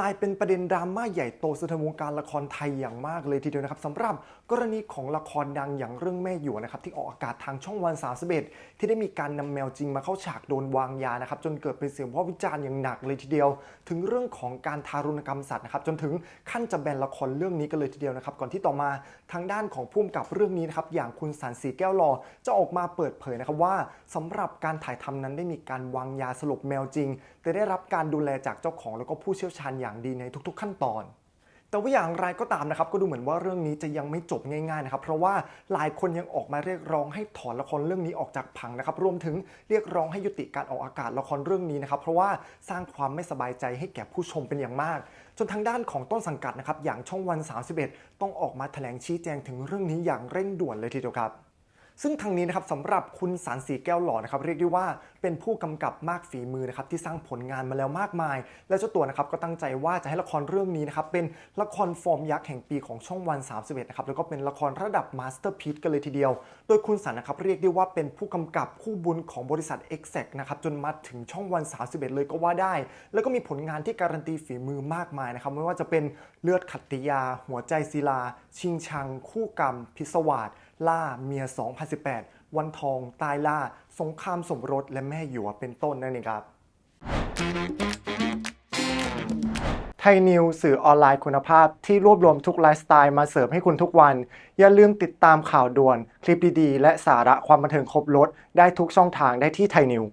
ลายเป็นประเด็นดราม่าใหญ่โตสะเทือนวงการละครไทยอย่างมากเลยทีเดียวนะครับสำหรับกรณีของละครดังอย่างเรื่องแม่หยวกนะครับที่ออกอากาศทางช่องวันสาสเบที่ได้มีการนำแมวจริงมาเข้าฉากโดนวางยานะครับจนเกิดเป็นเสียงวิพากษ์วิจารณ์อย่างหนักเลยทีเดียว ถึงเรื่องของการทารุณกรรมสัตว์นะครับจนถึงขั้นจะแบนละครเรื่องนี้กันเลยทีเดียวนะครับก่อนที่ต่อมาทางด้านของผู้กำกับเรื่องนี้นะครับอย่างคุณสันสีแก้วหล่อจะออกมาเปิดเผยนะครับว่าสำหรับการถ่ายทำนั้นได้มีการวางยาสลบแมวจริง แต่ได้รับการดูแลจากเจ้าของแล้วก็ผู้เชี่ยวชาญอย่างดีในทุกๆขั้นตอน แต่ว่าอย่างไรก็ตามนะครับก็ดูเหมือนว่าเรื่องนี้จะยังไม่จบง่ายๆนะครับเพราะว่าหลายคนยังออกมาเรียกร้องให้ถอนละครเรื่องนี้ออกจากผังนะครับรวมถึงเรียกร้องให้ยุติการออกอากาศละครเรื่องนี้นะครับเพราะว่าสร้างความไม่สบายใจให้แก่ผู้ชมเป็นอย่างมากจนทางด้านของต้นสังกัดนะครับอย่างช่องวัน 31 ต้องออกมาแถลงชี้แจงถึงเรื่องนี้อย่างเร่งด่วนเลยทีเดียวครับ ซึ่งทางนี้นะครับสำหรับคุณสารสีแก้วหล่อนะครับเรียกได้ว่าเป็นผู้กำกับมากฝีมือนะครับที่สร้างผลงานมาแล้วมากมาย และเจ้าตัวนะครับก็ตั้งใจว่าจะให้ละครเรื่องนี้นะครับเป็นละครฟอร์มยักษ์แห่งปีของช่องวัน 31นะครับแล้วก็เป็นละครระดับมาสเตอร์พี e กันเลยทีเดียว โดยคุณสันนะครับเรียกได้ว่าเป็นผู้กำกับคู่บุญของบริษัท e x a c นะครับจนมาถึงช่องวัน 31 เลยก็ว่าได้ แล้วก็มีผลงานที่การันตีฝีมือมากมายนะครับไม่ว่าจะเป็นเลือดขัตติยา หัวใจศิลา ชิงชัง คู่กรรม พิศวาส ล่าเมีย 2018 วันทองตายล่า สงครามสมรสและแม่หยวเป็นต้นนั่นเองครับ ไทยนิวสื่อออนไลน์คุณภาพที่รวบรวมทุกไลฟ์สไตล์มาเสิร์ฟให้คุณทุกวัน อย่าลืมติดตามข่าวด่วน คลิปดีๆ และสาระความบันเทิงครบรถได้ทุกช่องทางได้ที่ไทยนิว